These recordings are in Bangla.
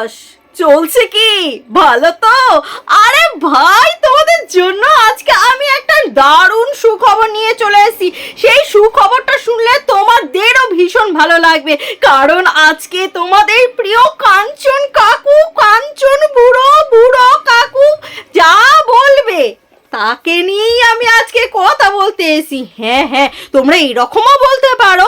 দাস চলছে কি? ভালো তো? আরে ভাই, তোমাদের জন্য আজকে আমি একটা দারুণ সুখবর নিয়ে চলে এসেছি। সেই সুখবরটা শুনলে তোমাদেরও ভীষণ ভালো লাগবে। কারণ আজকে তোমাদের প্রিয় কাঞ্চন কাকু, কাঞ্চন বুড়ো বুড়ো কাকু যা বলবে, তাকে নিয়েই আমি আজকে কথা বলতে এসি হ্যাঁ হ্যাঁ তোমরা এরকমও বলতে পারো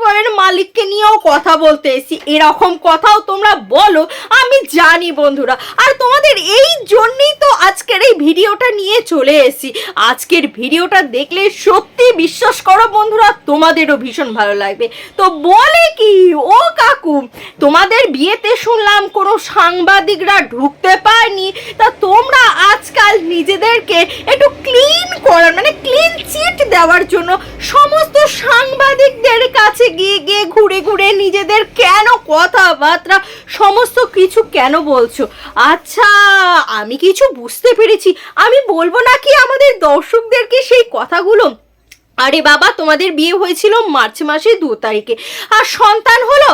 বয়ের মালিককে নিয়েও কথা বলতে এসি এরকম কথাও তোমরা বলো, আমি জানি বন্ধুরা। আর তোমাদের এই জন্যই তো আজকের এই ভিডিওটা নিয়ে চলে এসি আজকের ভিডিওটা দেখলে সত্যি বিশ্বাস করো বন্ধুরা, তোমাদেরও ভীষণ ভালো লাগবে। তো বলে কি, ও কাকু, তোমাদের বিয়েতে শুনলাম কোনো সাংবাদিকরা ঢুকতে পায়নি। তা তোমরা আজকাল নিজেদেরকে একটু ক্লিন করার মানে ক্লিন চিট দেওয়ার জন্য গিয়ে গিয়ে ঘুরে ঘুরে নিজেদের কেন কথাবার্তা, সমস্ত কিছু কেন বলছো? আচ্ছা আমি কিছু বুঝতে পেরেছি। আমি বলব নাকি আমাদের দর্শকদেরকে সেই কথাগুলো? আরে বাবা তোমাদের বিয়ে হয়েছিল মার্চ মাসে দু তারিখে। আর সন্তান হলো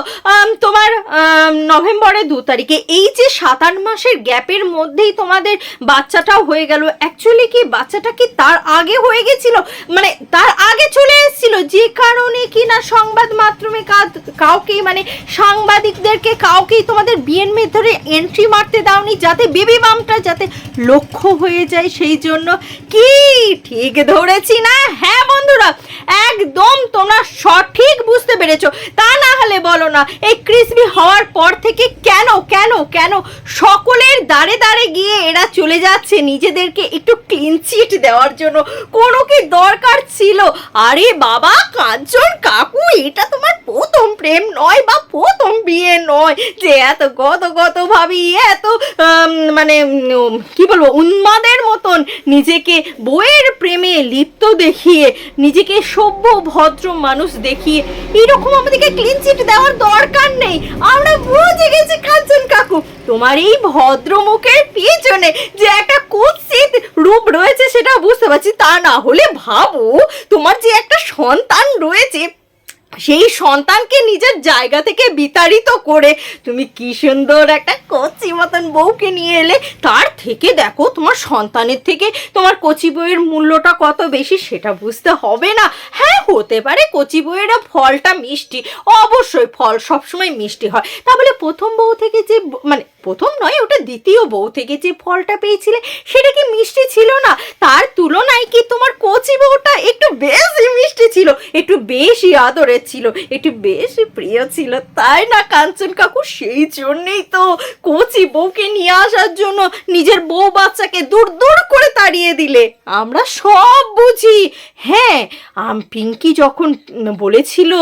তোমার আম, নভেম্বরের দু তারিখে। এই যে সাত আট মাসের গ্যাপের মধ্যেই তোমাদের বাচ্চাটাও হয়ে গেল। অ্যাকচুয়ালি কি বাচ্চাটা কি তার আগে হয়ে গেছিল? মানে তার আগে চলে এসেছিল। যে কারণে কি না সংবাদ মাধ্যমে কাউকেই মানে সাংবাদিকদেরকে কাউকেই তোমাদের বিয়ের ভেতরে এন্ট্রি মারতে দাওনি যাতে বেবি বামটা যাতে লক্ষ্য হয়ে যায় সেই জন্য। কি ঠিক ধরেছি না? হ্যাঁ বন্ধুরা, একদম তোমরা সঠিক বুঝতে পেরেছ। তা না হলে বলো না, এই ক্রিসপি হওয়ার পর থেকে কেন কেন কেন সকলের দাঁড়ে দাঁড়ে গিয়ে এরা চলে যাচ্ছে নিজেদেরকে একটু ক্লিন চিট দেওয়ার জন্য? কোনো কি দরকার ছিল? আরে বাবা, কাঞ্চন কাকু, এটা তোমার প্রথম প্রেম নয় বা প্রথম বিয়ে নয়। যে এত গত গত ভাবি, এত মানে কি বলব, উন্মাদের মতন নিজেকে বইয়ের প্রেমে লিপ্ত দেখিয়ে, নিজেকে সভ্য ভদ্র মানুষ দেখিয়ে এরকম আমাদেরকে ক্লিন চিট দেওয়ার দরকার নেই। আমরা বুঝে গেছি, কাঞ্চন কাকু। তোমার এই ভদ্র মুখের পিছনে যে একটা কুৎসিত রূপ রয়েছে সেটা বুঝতে পারছি, তা না হলে ভাবো, তোমার যে একটা সন্তান রয়েছে সেই সন্তানকে নিজের জায়গা থেকে বিতাড়িত করে তুমি কি সুন্দর একটা কচি মতন বউকে নিয়ে এলে। তার থেকে দেখো তোমার সন্তানের থেকে তোমার কচি বইয়ের মূল্যটা কত বেশি সেটা বুঝতে হবে না। হ্যাঁ হতে পারে কচি বইয়ের ফলটা মিষ্টি। অবশ্যই ফল সবসময় মিষ্টি হয়। তাহলে প্রথম বউ থেকে যে মানে প্রথম নয়, ওটা দ্বিতীয় বউ থেকে যে ফলটা পেয়েছিলে, সেটা কি মিষ্টি ছিল না? তার তুলনায় কি তোমার কচি বউটা একটু বেশি মিষ্টি ছিল, একটু বেশি আদরের ছিল, একটু বেশি প্রিয় ছিল? তাই না, কাঞ্চন কাকু? সেই জন্যেই তো কচি বউকে নিয়ে আসার জন্য নিজের বউ বাচ্চাকে দূর দূর করে তাড়িয়ে দিলে। আমরা সব বুঝি। হ্যাঁ আম পিঙ্কি যখন বলেছিল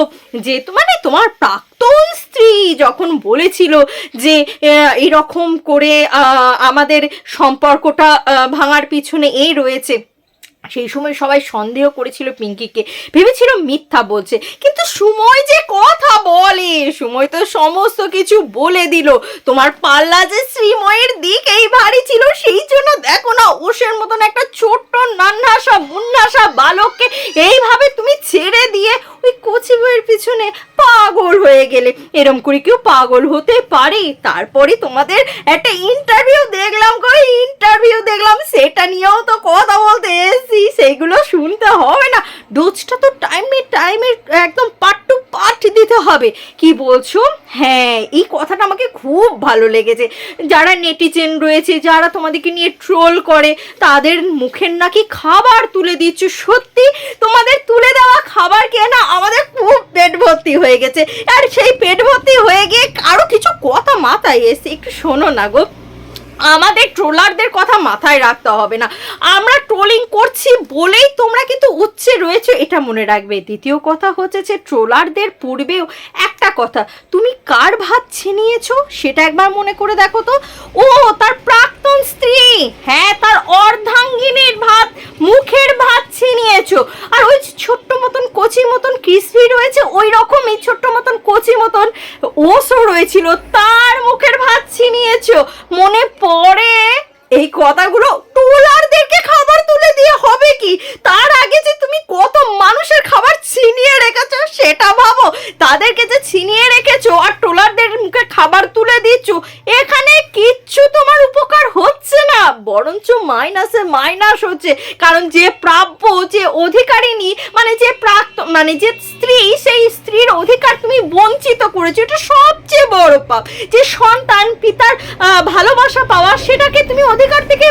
যে মানে তোমার প্রাক্তন স্ত্রী যখন বলেছিল যে এরকম করে আমাদের সম্পর্কটা ভাঙার পিছনে এই রয়েছে, সেই সময় সবাই সন্দেহ করেছিল পিঙ্কিকে। ভেবেছিল মিথ্যা বলছে। কিন্তু সময় যে কথা বলে, সময় তো সমস্ত কিছু বলে দিল। তোমার পাল্লা যে শ্রীময়ের দিক এই ভারী ছিল, সেই জন্য দেখো না, ওষের মতন একটা ছোট্ট নান্নাসা মুন্নাসা বালককে এইভাবে তুমি ছেড়ে দিয়ে ওই কচি বইয়ের পিছনে পাগল হয়ে গেলে। এরম করে কেউ পাগল হতে পারে? তারপরে তোমাদের একটা ইন্টারভিউ দেখলাম গো ইন্টারভিউ দেখলাম, সেটা নিয়েও তো কথা বলতে এসেছি সেইগুলো শুনতে হবে না। ডোজটা তো টাইমে টাইমে একদম পার্ট টু পার্ট দিতে হবে। কি বলছো? হ্যাঁ এই কথাটা আমাকে খুব ভালো লেগেছে। যারা নেটিজেন রয়েছে, যারা তোমাদেরকে নিয়ে ট্রোল করে, তাদের মুখের নাকি খাবার তুলে দিচ্ছ? সত্যি? তোমাদের তুলে দেওয়া খাবার খেয়ে না আমাদের খুব পেট ভর্তি হয়ে গেছে। আর সেই পেট ভর্তি হয়ে গিয়ে কারও কিছু কথা মাথায় এসে, একটু শোনো না গো। আমাদের ট্রোলারদের কথা মাথায় রাখতে হবে না। আমরা ট্রোলিং করছি বলেই তোমরা কিন্তু উচ্ছে রয়েছে, এটা মনে রাখবে। দ্বিতীয় কথা হচ্ছে যে, ট্রোলারদের পূর্বেও একটা কথা, তুমি কার ভাত ছিনিয়েছো? সেটা একবার মনে করে দেখো তো। ও, তার প্রাক্তন স্ত্রী! হ্যাঁ তার অর্ধাঙ্গিনীর ভাত মুখের ভাত ছিনিয়েছো আর ওই যে ছোট্ট মতন কচি মতন ক্রিসপি রয়েছে ওই রকমই ছোট্ট মতন কচি মতন ওসও রয়েছিল তার মুখের ভাত ছিনিয়েছো মনে পড়ে এই কথাগুলো টুলারদেরকে খাবার তুলে তুলে দিয়ে হবে কি? তার আগে যে তুমি কত মানুষের খাবার ছিনিয়ে রেখেছো সেটা ভাবো। তাদেরকে যে ছিনিয়ে রেখেছো আর ট্রোলারদের মুখে খাবার তুলে দিচ্ছ এখানে কিচ্ছু তোমার উপকার হচ্ছে না বরঞ্চ মাইনাসে মাইনাস হচ্ছে। কারণ যে প্রাপ্য, যে অধিকারিনী মানে যে প্রাক মানে যে স্ত্রী, সেই স্ত্রীর অধিকার তুমি বঞ্চিত করেছ। এটা সবচেয়ে বড় পাপ। যে সন্তান পিতার ভালোবাসা পাওয়া, সেটাকে তুমি অধিকার থেকে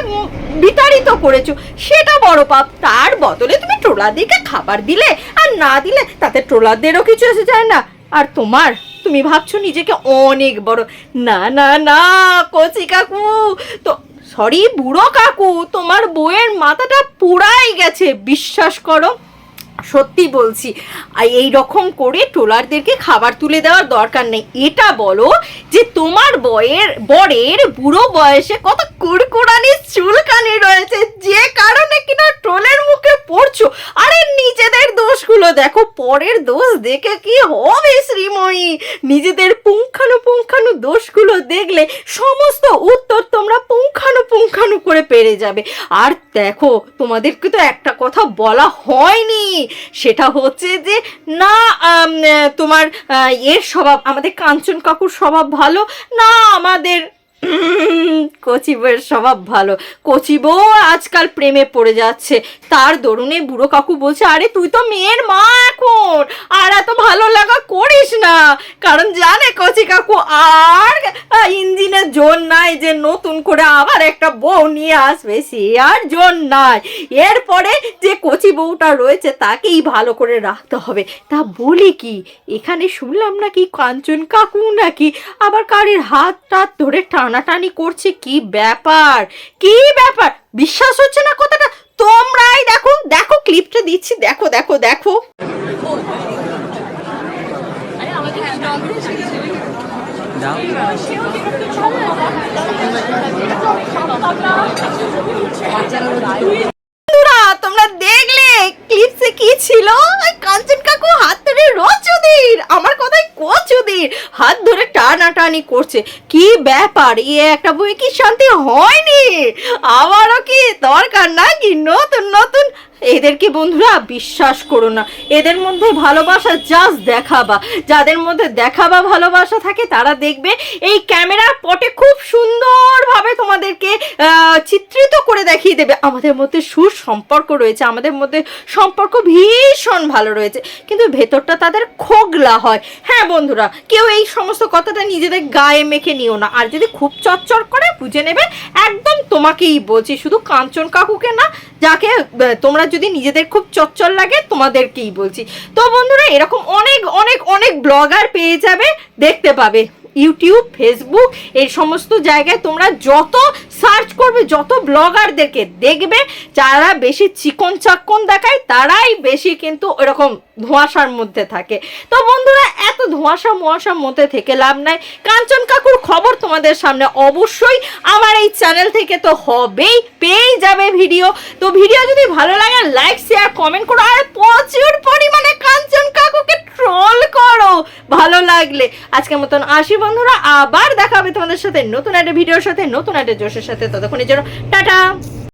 বিতাড়িত করেছ, সেটা বড় পাপ। তার বদলে তুমি ট্রোলারদেরকে খাবার দিলে আর না দিলে তাতে ট্রোলারদেরও কিছু এসে যায় না। আর তোমার, তুমি ভাবছ নিজেকে অনেক বড়। না না না, কচি কাকু, তো সরি বুড়ো কাকু, তোমার বউয়ের মাথাটা পুরাই গেছে, বিশ্বাস করো। সত্যি বলছি এই রকম করে ট্রোলারদেরকে খাবার তুলে দেওয়ার দরকার নেই। এটা বলো যে তোমার বয়ের বরের বুড়ো বয়সে কত কুড়কুড়ানি চুলকানি রয়েছে, যে কারণে কিনা ট্রোলের মুখে পড়ছো। আরে নিজেদের দেখো, পরের দোষ দেখে কি হবে শ্রীময়ী? নিজেদের পুঙ্খানুপুঙ্খানু দোষগুলো দেখলে সমস্ত উত্তর তোমরা পুঙ্খানুপুঙ্খানু করে পেরে যাবে। আর দেখো, তোমাদেরকে তো একটা কথা বলা হয়নি। সেটা হচ্ছে যে, না তোমার এর স্বভাব, আমাদের কাঞ্চন কাকুর স্বভাব ভালো, না আমাদের কচি বউয়ের স্বভাব ভালো। কচি বউ আজকাল প্রেমে পড়ে যাচ্ছে। তার দরুনে বুড়ো কাকু বলছে, আরে তুই তো মেয়ের মা এখন। আর এত ভালো লাগা করিস না। কারণ জানে কচি কাকু, আর ইঞ্জিনের জোর নাই যে নতুন করে আবার একটা বউ নিয়ে আসবে, সে আর জোর নাই। এরপরে যে কচি বউটা রয়েছে, তাকেই ভালো করে রাখতে হবে। তা বলি কি, এখানে শুনলাম নাকি কাঞ্চন কাকু নাকি আবার কারির হাত টাত ধরে টানাটানি করছে? কি ব্যাপার? কি ব্যাপার? বিশ্বাস হচ্ছে না কথাটা? তোমরাই দেখো দেখো ক্লিপটা দিচ্ছি। দেখো দেখো দেখো। তোমরা দেখলে ক্লিপসে কি ছিল? কাঞ্চন কাকু হাত ধরে রচুদির, আমার কথাই কচুদির হাত ধরে টানাটানি করছে। কি ব্যাপার? এ একটা বই কি শান্তি হয়নি? আমারও কি দরকার নাকি নতুন নতুন এদেরকে বন্ধুরা বিশ্বাস করো না। এদের মধ্যে ভালোবাসা জাস্ট দেখাবা। যাদের মধ্যে দেখাবা ভালোবাসা থাকে, তারা দেখবে এই ক্যামেরার পটে খুব সুন্দরভাবে তোমাদেরকে চিত্রিত করে দেখিয়ে দেবে। আমাদের মধ্যে সুসম্পর্ক রয়েছে, আমাদের মধ্যে সম্পর্ক ভীষণ ভালো রয়েছে। কিন্তু ভেতরটা তাদের খোগলা হয়। হ্যাঁ বন্ধুরা, কেউ এই সমস্ত কথাটা নিজেদের গায়ে মেখে নিও না। আর যদি খুব চচ্চর করে, বুঝে নেবে, একদম তোমাকেই বলছি। শুধু কাঞ্চন কাকুকে না, যাকে তোমরা যদি নিজেদের খুব চচ্চল লাগে, তোমাদেরকেই বলছি। তো বন্ধুরা, এরকম অনেক অনেক অনেক ব্লগার পেয়ে যাবে, দেখতে পাবে। ইউটিউব, ফেসবুক, এই সমস্ত জায়গায় তোমরা যত সার্চ করবে, যত ব্লগারদেরকে দেখবে, যারা বেশি চিকন চাক্কন দেখায়, তারাই বেশি কিন্তু এরকম ধোঁয়াশার মধ্যে থাকে। তো বন্ধুরা, এত ধোঁয়াশা মোয়াশার মধ্যে থেকে লাভ নাই। কাঞ্চন কাকুর খবর তোমাদের সামনে অবশ্যই আমার এই চ্যানেল থেকে তো হবেই, পেয়েই যাবে ভিডিও তো ভিডিও যদি ভালো লাগে লাইক শেয়ার কমেন্ট করো, আর প্রচুর পরিমাণে কাঞ্চন কাকুকে ট্রল করো। ভালো লাগলে। আজকের মতন আসি বন্ধুরা, আবার দেখা হবে তোমাদের সাথে নতুন একটা ভিডিওর সাথে, নতুন একটা জোশের সাথে। ততক্ষণের জন্য টাটা।